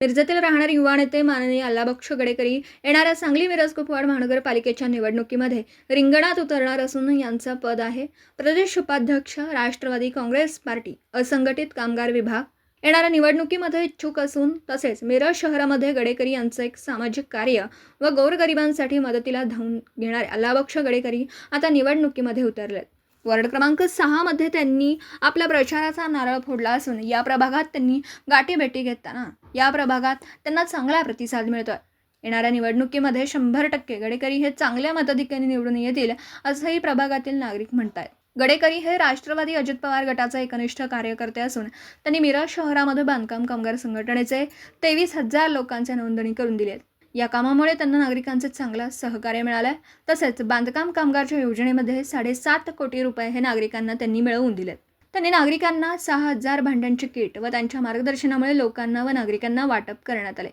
मिरजेतील राहणारे युवा नेते माननीय अल्लाबक्ष गडेकरी येणाऱ्या सांगली मिरज कुपवाड महानगरपालिकेच्या निवडणुकीमध्ये रिंगणात उतरणार असून यांचं पद आहे प्रदेश उपाध्यक्ष राष्ट्रवादी काँग्रेस पार्टी असंघटित कामगार विभाग. येणाऱ्या निवडणुकीमध्ये इच्छुक असून तसेच मिरज शहरामध्ये गडेकरी यांचं एक सामाजिक कार्य व गोरगरिबांसाठी मदतीला धावून घेणारे अल्लाबक्ष गडेकरी आता निवडणुकीमध्ये उतरलेत. वॉर्ड क्रमांक सहामध्ये त्यांनी आपल्या प्रचाराचा नारळ फोडला असून या प्रभागात त्यांनी गाठीभेटी घेताना या प्रभागात त्यांना चांगला प्रतिसाद मिळतो आहे येणाऱ्या निवडणुकीमध्ये शंभर टक्के गडेकरी हे चांगल्या मताधिक्याने निवडून येतील असंही प्रभागातील नागरिक म्हणत आहेत गडेकरी हे राष्ट्रवादी अजित पवार गटाचा एकनिष्ठ कार्यकर्ते असून त्यांनी मिरज शहरामध्ये बांधकाम कामगार संघटनेचे तेवीस हजार लोकांचे नोंदणी करून दिली आहेत या कामामुळे त्यांना नागरिकांचे चांगलं सहकार्य मिळालं आहे तसेच बांधकाम कामगारच्या योजनेमध्ये साडेसात कोटी रुपये हे नागरिकांना त्यांनी मिळवून दिलेत. त्यांनी नागरिकांना सहा हजार भांड्यांचे किट व त्यांच्या मार्गदर्शनामुळे लोकांना व नागरिकांना वाटप करण्यात आले.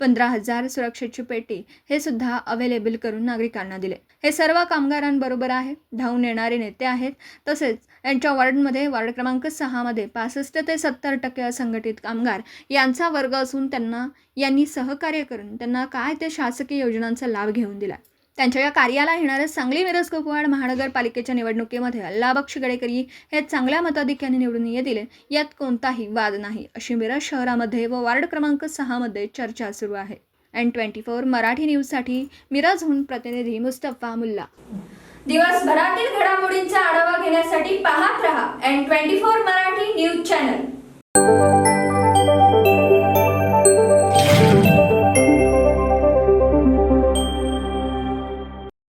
पंधरा हजार सुरक्षेची पेटी हे सुद्धा अवेलेबल करून नागरिकांना दिले. हे सर्व कामगारांबरोबर आहे. धावून येणारे नेते आहेत. तसेच यांच्या वॉर्डमध्ये वॉर्ड क्रमांक सहामध्ये पासष्ट ते सत्तर टक्के असंघटित कामगार यांचा वर्ग असून त्यांना यांनी सहकार्य करून त्यांना काय ते शासकीय योजनांचा लाभ घेऊन दिला त्यांच्या या कार्याला येणाऱ्या सांगली मिरज कुपवाड महानगरपालिकेच्या निवडणुकीमध्ये अल्लाबक्ष गडेकरी हे चांगल्या मताधिक्याने निवडून येतील यात कोणताही वाद नाही. अशी मिरज शहरामध्ये व वार्ड क्रमांक सहामध्ये चर्चा सुरू आहे. एन ट्वेंटी फोर मराठी न्यूजसाठी मिरजहून प्रतिनिधी मुस्तफा मुल्ला. दिवसभरातील घडामोडींचा आढावा घेण्यासाठी पाहत रहा N twenty four Marathi news channel.